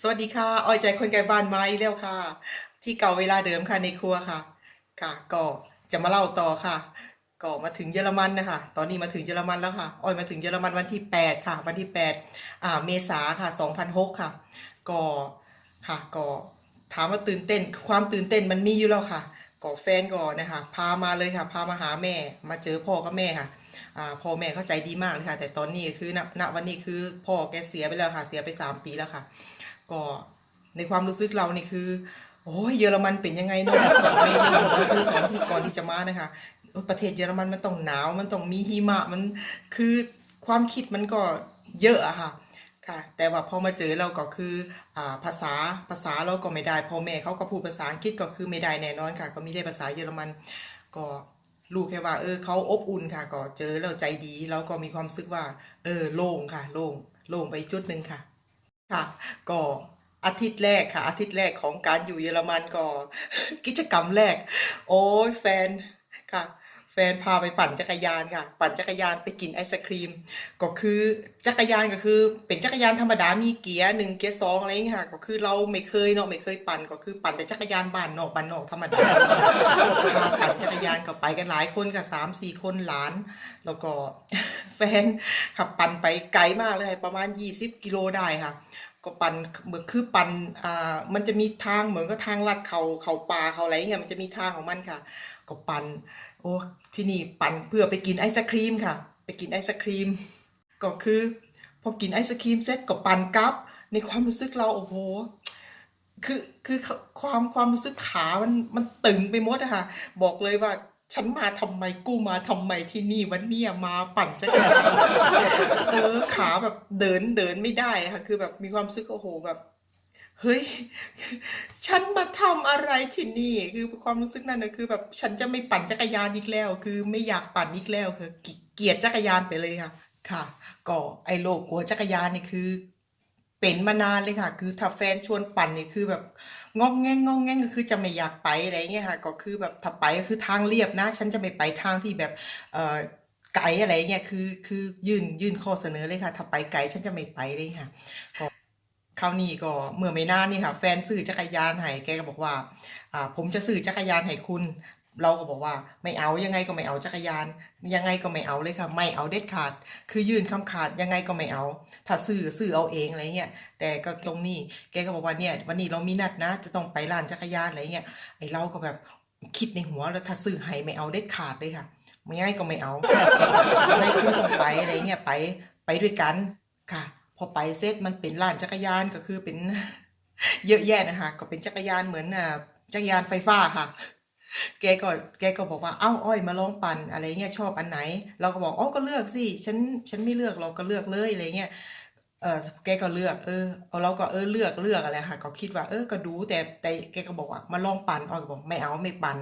สวัสดีค่ะอ้อยใจคนไกลบ้านมาอีกแล้วค่ะ ที่เก่าเวลาเดิมค่ะในครัวค่ะ ค่ะก็จะมาเล่าต่อค่ะ ก็มาถึงเยอรมันนะคะตอนนี้มาถึงเยอรมันแล้วค่ะอ้อยมาถึงเยอรมันวันที่ 8 ค่ะ วันที่8อ่าเมษาค่ะ 2006 ค่ะ ก็ค่ะก็ถามว่าตื่นเต้น ความตื่นเต้นมันมีอยู่แล้วค่ะก็แฟนก็นะคะพามาเลยค่ะพามาหาแม่ มาเจอพ่อกับแม่ค่ะอ่าพ่อแม่เข้าใจดีมากเลยค่ะ แต่ตอนนี้คือณณวันนี้คือพ่อแกเสียไปแล้วค่ะ เสียไปสามปีแล้วค่ะ ก็ในความรู้สึกเรานี่คือ โอ้ยเยอรมันเป็นยังไงเนาะแบบไม่ไม่รู้ก็คือตอนที่ก่อนที่จะมานะคะ ประเทศเยอรมันมันต้องหนาว มันต้องมีหิมะมันคือความคิดมันก็เยอะอะค่ะค่ะ แต่ว่าพอมาเจอเราก็คืออ่าภาษาภาษาเราก็ไม่ได้พ่อแม่เขาก็พูดภาษาอังกฤษก็คือไม่ได้แน่นอนค่ะ ก็มีได้ภาษาเยอรมันก็รู้แค่ว่าเออเขาอบอุ่นค่ะ ก็เจอแล้วใจดีแล้วก็มีความรู้สึกว่า เออโล่งค่ะ โล่งโล่งไปจุดหนึ่งค่ะ ค่ะ ก็อาทิตย์แรกค่ะ อาทิตย์แรกของการอยู่เยอรมันก็ กิจกรรมแรก โอ้ยแฟนค่ะ แฟนพาไปปั่นจักรยานค่ะ ปั่นจักรยานไปกินไอศครีม ก็คือจักรยานก็คือ เป็นจักรยานธรรมดามีเกียร์หนึ่งเกียร์สองอะไรอย่างเงี้ยค่ะก็คือเราไม่เคยเนาะไม่เคยปั่นก็คือปั่นแต่จักรยานบ้านนอกบ้านนอกธรรมดาปั่นจักรยานก็ไปกันหลายคนค่ะสามสี่คนหลาน แล้วก็แฟนขับปั่นไปไกลมากเลยประมาณยี่สิบกิโลได้ค่ะก็ปั่นเหมือนคือปั่นอ่ามันจะมีทางเหมือนก็ทางลัดเขาเขาป่าเขาอะไรเงี้ยมันจะมีทางของมันค่ะ ก็ปั่น โอ้ที่นี่ปั่นเพื่อไปกินไอศครีมค่ะ ไปกินไอศครีม ก็คือ พอกินไอศครีมเสร็จก็ปั่นกลับ ในความรู้สึกเราโอ้โหคือคือความความรู้สึกขามันมันตึงไปหมดอะค่ะ บอกเลยว่าฉันมาทำไมกูมาทำไมที่นี่วันเนี้ยมาปั่นจักรยานเออขาแบบเดินเดินไม่ได้ค่ะ คือแบบมีความรู้สึกโอ้โหแบบ เฮ้ย ฉันมาทำอะไรที่นี่คือความรู้สึกนั้นนะคือแบบฉันจะไม่ปั่นจักรยานอีกแล้ว คือไม่อยากปั่นอีกแล้วคือเกลียดจักรยานไปเลยค่ะ ค่ะ ก็ไอ้โรคกลัวจักรยานนี่คือ เป็นมานานเลยค่ะ คือถ้าแฟนชวนปั่นนี่คือแบบงองแงงงองแงงก็คือจะไม่อยากไปอะไรเงี้ยค่ะ ก็คือแบบถ้าไปก็คือทางเรียบนะ ฉันจะไม่ไปทางที่แบบ เอ่อไกลอะไรเงี้ยคือ คือยื่นยื่นข้อเสนอเลยค่ะ ถ้าไปไกลฉันจะไม่ไปเลยค่ะก็ คราวนี้ก็เมื่อไม่นานนี่ค่ะ แฟนซื้อจักรยานให้แกก็บอกว่าอ่า ผมจะซื้อจักรยานให้คุณ เราก็บอกว่าไม่เอายังไงก็ไม่เอาจักรยาน ยังไงก็ไม่เอาเลยค่ะ ไม่เอาเด็ดขาด คือยื่นคำขาดยังไงก็ไม่เอา ถ้าซื้อซื้อเอาเองอะไรเงี้ยแต่ก็ตรงนี้แกก็บอกว่าเนี่ยวันนี้เรามีนัดนะ จะต้องไปร้านจักรยานอะไรเงี้ยไอ้เราก็แบบคิดในหัวแล้วถ้าซื้อให้ไม่เอาเด็ดขาดเลยค่ะไม่ง่ายก็ไม่เอายังไงคุณต้องไปอะไรเงี้ยไปไปด้วยกันค่ะ พอไปเสร็จมันเป็นร้านจักรยานก็คือเป็นเยอะแยะนะคะ ก็เป็นจักรยานเหมือนอ่าจักรยานไฟฟ้าค่ะ แกก็แกก็บอกว่าเอ้าอ้อยมาลองปั่นอะไรเงี้ยชอบอันไหน เราก็บอกอ๋อก็เลือกสิฉันฉันไม่เลือกเราก็เลือกเลยอะไรเงี้ย เออแกก็เลือกเออเอาเราก็เออเลือกเลือกอะไรค่ะ ก็คิดว่าเออก็ดูแต่แต่แกก็บอกว่ามาลองปั่นอ้อยก็บอกไม่เอาไม่ปั่น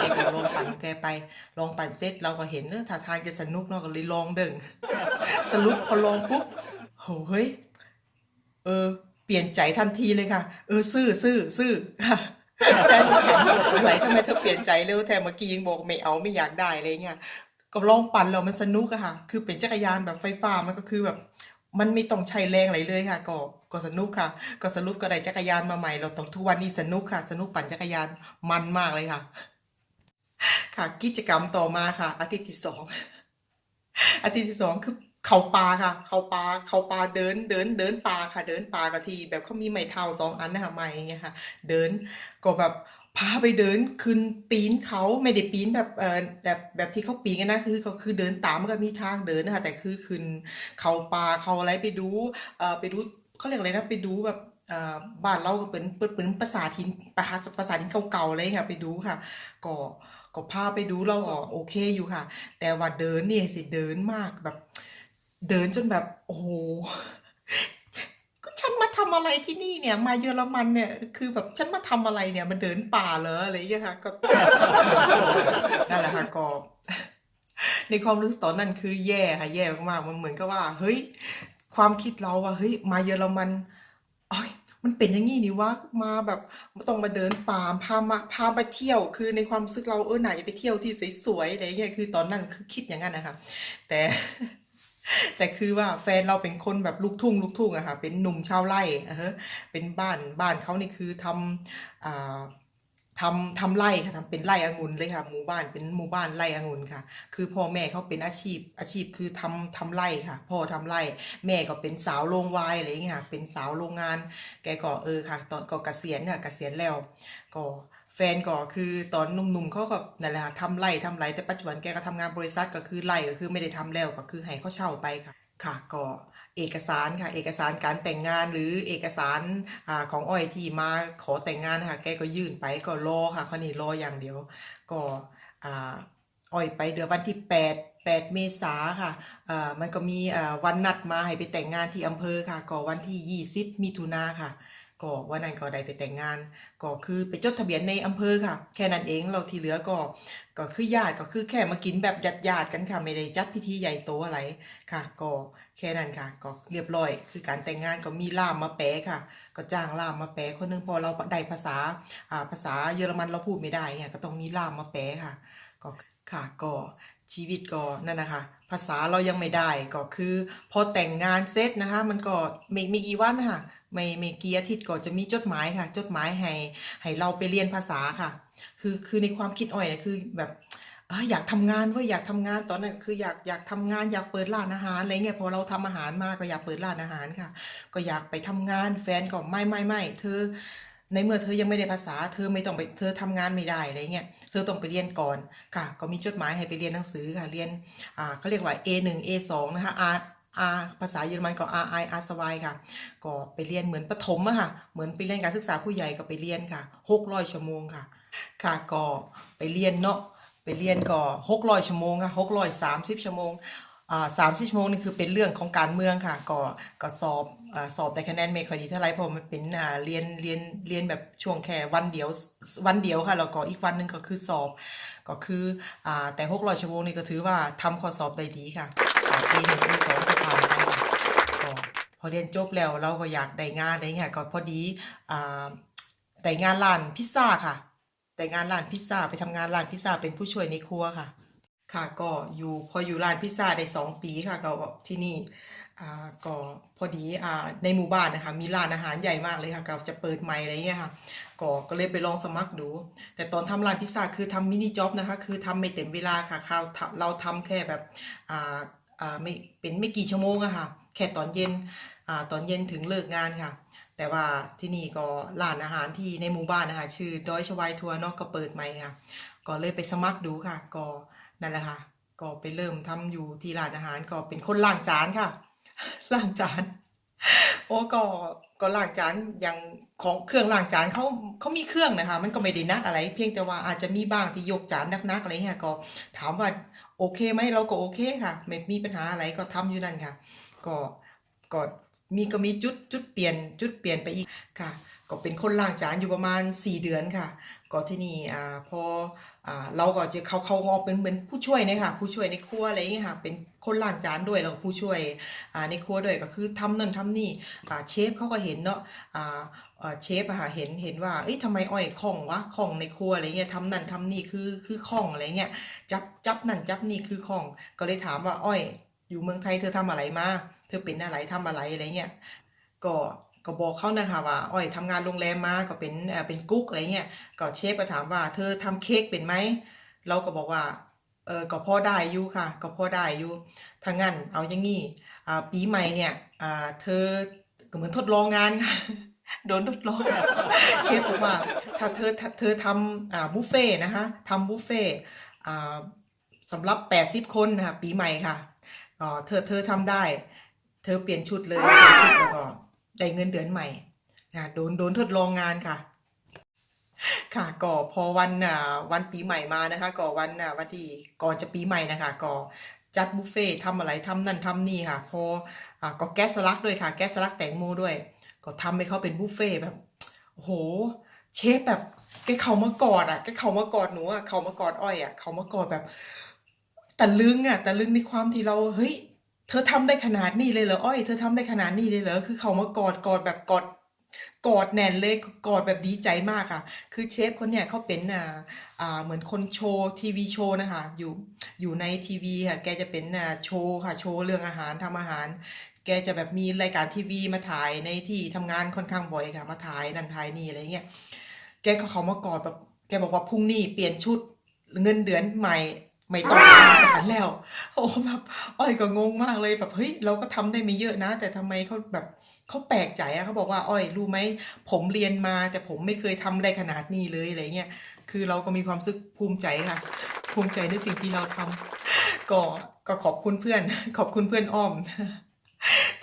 แกก็ลองปั่นแกไปลองปั่นเสร็จเราก็เห็นเออท่าทางจะสนุกเนาะก็เลยลองเดึงสรุปพอลองปุ๊บโหเฮ้ยเออ เปลี่ยนใจทันทีเลยค่ะ เออซื่อซื่อซื่อค่ะแฟนอะไรทำไมเธอเปลี่ยนใจเร็วแทนเมื่อกี้ยังบอกไม่เอาไม่อยากได้อะไรเงี้ยก็ลองปั่นแล้วมันสนุกอะค่ะ คือเป็นจักรยานแบบไฟฟ้ามันก็คือแบบ มันไม่ต้องใช้แรงอะไรเลยค่ะ ก็ก็สนุกค่ะ ก็สรุปก็ได้จักรยานมาใหม่ เราต้องทุกวันนี้สนุกค่ะ สนุกปั่นจักรยานมันมากเลยค่ะ ค่ะ กิจกรรมต่อมาค่ะ อาทิตย์ที่สองอาทิตย์ที่สองคือเขาป่าค่ะ เขาป่าเขาป่าเดินเดินเดินป่าค่ะ เดินป่ากะทีแบบเขามีไม้เท้าสองอันนะคะไม้อย่างเงี้ยค่ะ เดินก็แบบ พาไปเดินขึ้นปีนเขาไม่ได้ปีนแบบเออแบบแบบที่เขาปีนกันนะคือเขาคือเดินตามมันก็มีทางเดินนะคะแต่คือขึ้นเขาป่าเขาอะไรไปดูเออไปดูเขาเรียกอะไรนะไปดูแบบเอ่อบ้านเราก็เป็นเป็นเป็นปราสาทินปราสาทปราสาทินเก่าๆเลยค่ะ ไปดูค่ะ ก็ก็พาไปดูเราก็โอเคอยู่ค่ะ แต่ว่าเดินเนี่ยสิเดินมากแบบ เดินจนแบบโอ้โห ก็ฉันมาทำอะไรที่นี่เนี่ย มาเยอรมันเนี่ย คือแบบฉันมาทำอะไรเนี่ยมาเดินป่าเหรออะไรอย่างเงี้ยค่ะก็นั่นแหละค่ะก็ ในความรู้สึกตอนนั้นคือแย่ค่ะแย่มากๆมันเหมือนกับว่า เฮ้ย ความคิดเราว่าเฮ้ย มาเยอรมันอ้ยมันเป็นอย่างงี้นี่วะมาแบบต้องมาเดินป่าพามาพาไปเที่ยว คือในความรู้สึกเราเออไหนไปเที่ยวที่สวยๆอะไรอย่างเงี้ยคือตอนนั้นคือคิดอย่างนั้นนะคะแต่ แต่คือว่าแฟนเราเป็นคนแบบลูกทุ่งลูกทุ่งอะค่ะ เป็นหนุ่มชาวไร่อะฮะเป็นบ้านบ้านเขานี่คือทำอ่าทำทำไร่ค่ะทำเป็นไร่องุ่นเลยค่ะหมู่บ้านเป็นหมู่บ้านไร่องุ่นค่ะ คือพ่อแม่เขาเป็นอาชีพอาชีพคือทำทำไร่ค่ะ พ่อทำไร่แม่ก็เป็นสาวโรงวน์อะไรอย่างเงี้ยค่ะเป็นสาวโรงงาน แกก็เออค่ะ ตอนก็เกษียณค่ะเกษียณแล้วก็ แฟนก็คือตอนหนุ่มๆเขาก็นั่นแหละค่ะทำไร่ทำไรแต่ปัจจุบันแกก็ทำงานบริษัทก็คือไร่ก็คือไม่ได้ทำแล้วก็คือให้เขาเช่าไปค่ะ ค่ะก็เอกสารค่ะ เอกสารการแต่งงานหรือเอกสารอของอ้อยที่มาขอแต่งงานค่ะ แกก็ยื่นไปก็รอค่ะเขานี่รออย่างเดียว ก็อ่าอ้อยไปเดือนวันที่ 8 8 เมษาค่ะอ่ามันก็มีวันนัดมาให้ไปแต่งงานที่อำเภอค่ะ ก็วันที่ 20 มิถุนาค่ะ ก็วันนั้นก็ได้ไปแต่งงาน ก็คือไปจดทะเบียนในอำเภอค่ะ แค่นั้นเองเราที่เหลือก็ก็คือญาติก็คือแค่มากินแบบญาติญาติกันค่ะไม่ได้จัดพิธีใหญ่โตอะไรค่ะ ก็แค่นั้นค่ะ ก็เรียบร้อย คือการแต่งงานก็มีล่ามมาแปลค่ะ ก็จ้างล่ามมาแปลคนหนึงพอเราได้ภาษาอ่าภาษาเยอรมันเราพูดไม่ได้เนี่ยก็ต้องมีล่ามมาแปลค่ะ ก็ค่ะก็ ชีวิตก็นั่นนะคะภาษาเรายังไม่ได้ก็คือ พอแต่งงานเสร็จนะคะ มันก็ไม่ไม่กี่วันค่ะไม่ไม่กี่อาทิตย์ก็จะมีจดหมายค่ะ จดหมายให้ให้เราไปเรียนภาษาค่ะ คือคือในความคิดอ้อยนี่ยคือแบบอยากทำงานว้ยอยากทำงานตอนนั้นคืออยากอยากทำงานอยากเปิดร้านอาหารอะไรเงี้ยพอเราทำอาหารมาก็อยากเปิดร้านอาหารค่ะ ก็อยากไปทำงานแฟนก็ไม่ไม่ไม่เธอ ในเมื่อเธอยังไม่ได้ภาษา เธอไม่ต้องไปเธอทำงานไม่ได้อะไรเงี้ยเธอต้องไปเรียนก่อนค่ะ ก็มีจดหมายให้ไปเรียนหนังสือค่ะเรียนอ่าเขาเรียกว่า A1 A2 นะคะ R R ภาษาเยอรมันก็ R I R สวายค่ะ ก็ไปเรียนเหมือนประถมอะค่ะ เหมือนไปเรียนการศึกษาผู้ใหญ่ก็ไปเรียนค่ะ600ชั่วโมงค่ะ ค่ะก็ไปเรียนเนาะไปเรียนก็600ชั่วโมงค่ะ630ชั่วโมง อ่า30ชั่วโมงนี่คือเป็นเรื่องของการเมืองค่ะ ก็ก็สอบอ่าสอบแต่คะแนนไม่ค่อยดีเท่าไรเพราะมันเป็นอ่าเรียนเรียนเรียนแบบช่วงแค่วันเดียววันเดียวค่ะแล้วก็อีกวันหนึ่งก็คือสอบก็คืออ่าแต่600ชั่วโมงนี่ก็ถือว่าทำข้อสอบได้ดีค่ะอ่า A1 A2 ก็ผ่านไปก็พอเรียนจบแล้วเราก็อยากได้งานอะไรเงี้ยก็พอดีอ่าได้งานร้านพิซซ่าค่ะแต่งานร้านพิซซ่าไปทำงานร้านพิซซ่าเป็นผู้ช่วยในครัวค่ะ ค่ะก็อยู่พออยู่ร้านพิซซ่าได้สองปีค่ะก็ที่นี่อ่าก็พอดีอ่าในหมู่บ้านนะคะมีร้านอาหารใหญ่มากเลยค่ะก็จะเปิดใหม่อะไรเงี้ยค่ะก็ก็เลยไปลองสมัครดู แต่ตอนทำร้านพิซซ่าคือทำมินิจ็อบนะคะคือทำไม่เต็มเวลาค่ะเราทำเราทำแค่แบบอ่าอ่าไม่เป็นไม่กี่ชั่วโมงอะค่ะแค่ตอนเย็นอ่าตอนเย็นถึงเลิกงานค่ะ แต่ว่าที่นี่ก็ร้านอาหารที่ในหมู่บ้านนะคะชื่อดอยชวายทัวร์เนาะก็เปิดใหม่ค่ะ ก็เลยไปสมัครดูค่ะก็ นั่นแหละค่ะ ก็ไปเริ่มทำอยู่ที่ร้านอาหารก็เป็นคนล้างจานค่ะล้างจาน โอ้ก็ก็ล้างจานอย่างของเครื่องล้างจานเขาเขามีเครื่องนะคะ มันก็ไม่ได้นักอะไร เพียงแต่ว่าอาจจะมีบ้างที่ยกจานนักๆอะไรเงี้ยก็ถามว่าโอเคไหมเราก็โอเคค่ะ ไม่มีปัญหาอะไรก็ทำอยู่นั่นค่ะ ก็ก็มีก็มีจุดจุดเปลี่ยนจุดเปลี่ยนไปอีกค่ะ ก็เป็นคนล้างจานอยู่ประมาณ 4 เดือนค่ะ ก็ที่นี่อ่าพอ เราก็จะเขาเขางอกเป็นเหมือนผู้ช่วยเนี่ยค่ะผู้ช่วยในครัวอะไรอย่างเงี้ยค่ะเป็นคนล้างจานด้วยแล้วผู้ช่วยในครัวด้วยก็คือทำนั่นทำนี่เชฟเขาก็เห็นเนาะเชฟอะค่ะเห็นเห็นว่าเอ้ยทำไมอ้อยคล่องวะคล่องในครัวอะไรเงี้ยทำนั่นทำนี่คือคือคล่องอะไรเงี้ยจับจับนั่นจับนี่คือคล่อง ก็เลยถามว่าอ้อย อยู่เมืองไทยเธอทำอะไรมาเธอเป็นอะไรทำอะไรอะไรเงี้ยก็ ก็บอกเขานะคะว่าอ้อยทำงานโรงแรมมาก็เป็นเป็นกุ๊กอะไรเงี้ยก็เชฟก็ถามว่า เธอทำเค้กเป็นไหมเราก็บอกว่าเออก็พอได้อยู่ค่ะ ก็พอได้อยู่ถ้างั้นเอาอย่างงี้ปีใหม่เนี่ยเธอก็เหมือนทดลองงานค่ะโดนทดลองเชฟบอกว่า ถ้าเธอถ้าเธอทำบุฟเฟ่นะคะทำบุฟเฟ่สำหรับ 80 คนนะคะปีใหม่ค่ะก็เธอเธอทำได้ เธอเปลี่ยนชุดเลยเปลี่ยนชุดแล้วก็ ได้เงินเดือนใหม่นะโดนโดนทดลองงานค่ะ ค่ะก็พอวันอ่าวันปีใหม่มานะคะก็วันอ่าวันที่ก่อนจะปีใหม่นะคะก็จัดบุฟเฟ่ทำอะไรทำนั่นทำนี่ค่ะ พออ่าก็แก๊สสลักด้วยค่ะ แก๊สสลักแตงโมด้วย ก็ทำให้เขาเป็นบุฟเฟ่แบบโอ้โห เชฟแบบแกเขามากอดอะแกเขามากอดหนูอะเขามากอดอ้อยอะเขามากอดแบบแตะลึงอะตะลึงในความที่เราเฮ้ย เธอทำได้ขนาดนี้เลยเหรออ้อยเธอทำได้ขนาดนี้เลยเหรอคือเขามากอดกอดแบบกอดกอดแน่นเลยกอดแบบดีใจมากค่ะ คือเชฟคนเนี้ยเขาเป็นอ่าอ่าเหมือนคนโชว์ทีวีโชว์นะคะอยู่อยู่ในทีวีค่ะแกจะเป็นอ่าโชว์ค่ะโชว์เรื่องอาหารทำอาหาร แกจะแบบมีรายการทีวีมาถ่ายในที่ทำงานค่อนข้างบ่อยค่ะมาถ่ายนั่นถ่ายนี่อะไรเงี้ยแกก็เขามากอดแบบแกบอกว่าพรุ่งนี้เปลี่ยนชุดเงินเดือนใหม่ ไม่ต้องทำจานแล้ว โอ้แบบอ้อยก็งงมากเลยแบบเฮ้ยเราก็ทำได้ไม่เยอะนะ แต่ทำไมเขาแบบเขาแปลกใจอะเขาบอกว่าอ้อยรู้ไหมผมเรียนมา แต่ผมไม่เคยทำได้ขนาดนี้เลยอะไรเงี้ยคือเราก็มีความรู้สึกภูมิใจค่ะ ภูมิใจในสิ่งที่เราทำก็ก็ขอบคุณเพื่อน ขอบคุณเพื่อนอ้อม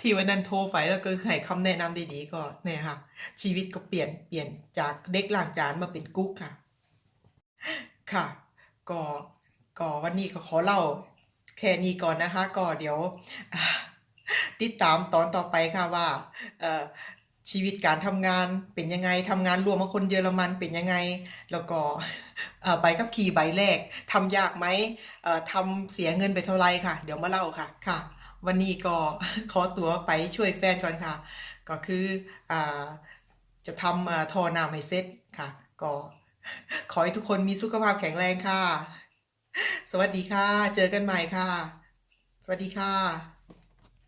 ที่วันนั้นโทรไปแล้วก็ให้คำแนะนำดีๆก็เนี่ยค่ะ ชีวิตก็เปลี่ยนเปลี่ยนจากเด็กล้างจานมาเป็นกุ๊กค่ะ ค่ะ ก็ ก็วันนี้ก็ขอเล่าแค่นี้ก่อนนะคะ ก็เดี๋ยวติดตามตอนต่อไปค่ะว่าชีวิตการทำงานเป็นยังไงทำงานรวมกับคนเยอรมันเป็นยังไง แล้วก็ใบขับขี่ใบแรกทำยากไหมทำเสียเงินไปเท่าไหร่ค่ะ เดี๋ยวมาเล่าค่ะค่ะ วันนี้ก็ขอตัวไปช่วยแฟนก่อนค่ะ ก็คืออจะทำทอน้ำให้เสร็จค่ะ ก็ขอให้ทุกคนมีสุขภาพแข็งแรงค่ะ สวัสดีค่ะ เจอกันใหม่ค่ะ สวัสดีค่ะ